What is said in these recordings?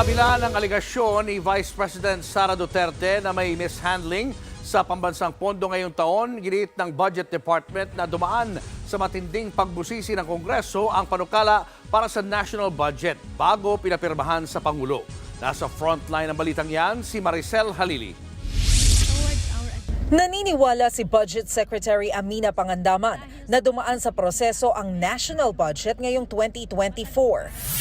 Kabila ng aligasyon ni Vice President Sara Duterte na may mishandling sa pambansang pondo ngayong taon, giniit ng Budget Department na dumaan sa matinding pagbusisi ng Kongreso ang panukala para sa national budget bago pinapirmahan sa Pangulo. Nasa frontline ng balitang yan si Maricel Halili. Naniniwala si Budget Secretary Amina Pangandaman na dumaan sa proseso ang national budget ngayong 2024.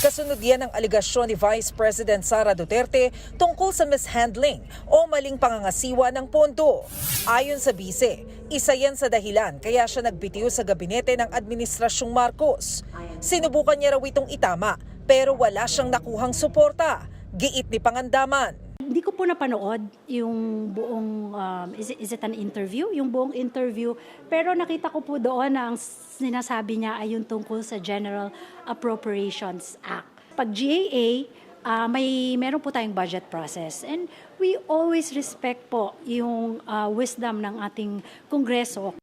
Kasunod yan ang aligasyon ni Vice President Sara Duterte tungkol sa mishandling o maling pangangasiwa ng pondo. Ayon sa bise, isa yan sa dahilan kaya siya nagbitiw sa gabinete ng Administrasyong Marcos. Sinubukan niya raw itong itama pero wala siyang nakuhang suporta. Giit ni Pangandaman. Hindi ko po napanood yung buong, um, is, it, is it an interview? Yung buong interview. Pero nakita ko po doon na ang sinasabi niya ay yung tungkol sa General Appropriations Act. Pag GAA, ah, may meron po tayong budget process. And we always respect po yung ah, wisdom ng ating Kongreso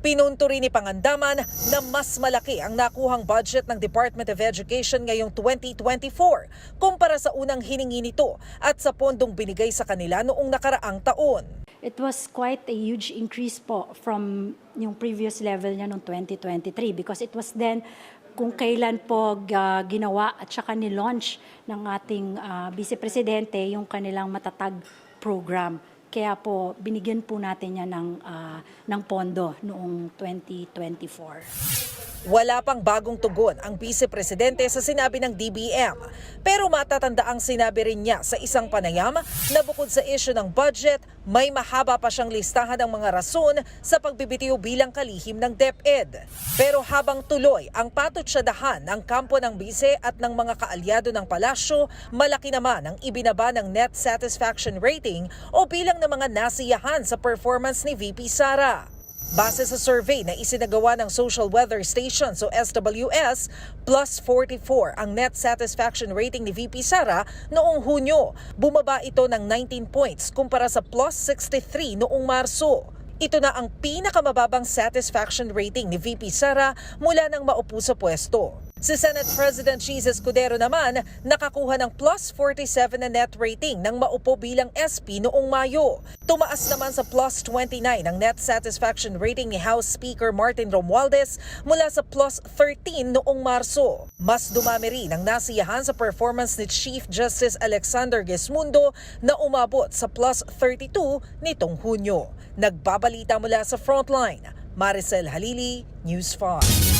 Pinunto rin ni Pangandaman na mas malaki ang nakuhang budget ng Department of Education ngayong 2024 kumpara sa unang hiningi nito at sa pondong binigay sa kanila noong nakaraang taon. It was quite a huge increase po from yung previous level niya noong 2023 because it was then kung kailan po ah, ginawa at saka ni-launch ng ating ah, Vice Presidente yung kanilang matatag program. Kaya po binigyan po natin yan ng, ah, ng pondo noong 2024. Wala pang bagong tugon ang Vice Presidente sa sinabi ng DBM. Pero matatanda ang sinabi rin niya sa isang panayam na bukod sa issue ng budget, may mahaba pa siyang listahan ng mga rason sa pagbibitiw bilang kalihim ng DepEd. Pero habang tuloy ang patutsadahan ng kampo ng bise at ng mga kaalyado ng palasyo, malaki naman ang ibinaba ng net satisfaction rating o bilang ng mga nasiyahan sa performance ni VP Sara. Base sa survey na isinagawa ng Social Weather Station o SWS, plus 44 ang net satisfaction rating ni VP Sara noong Hunyo. Bumaba ito ng 19 points kumpara sa plus 63 noong Marso. Ito na ang pinakamababang satisfaction rating ni VP Sara mula nang maupo sa pwesto. Si Senate President Cheese Escudero naman nakakuha ng plus 47 na net rating nang maupo bilang SP noong Mayo. Tumaas naman sa plus 29 ang net satisfaction rating ni House Speaker Martin Romualdez mula sa plus 13 noong Marso. Mas dumami rin ang nasiyahan sa performance ni Chief Justice Alexander Gesmundo na umabot sa plus 32 nitong Hunyo. Nagbabalita mula sa Frontline, Maricel Halili, News 5.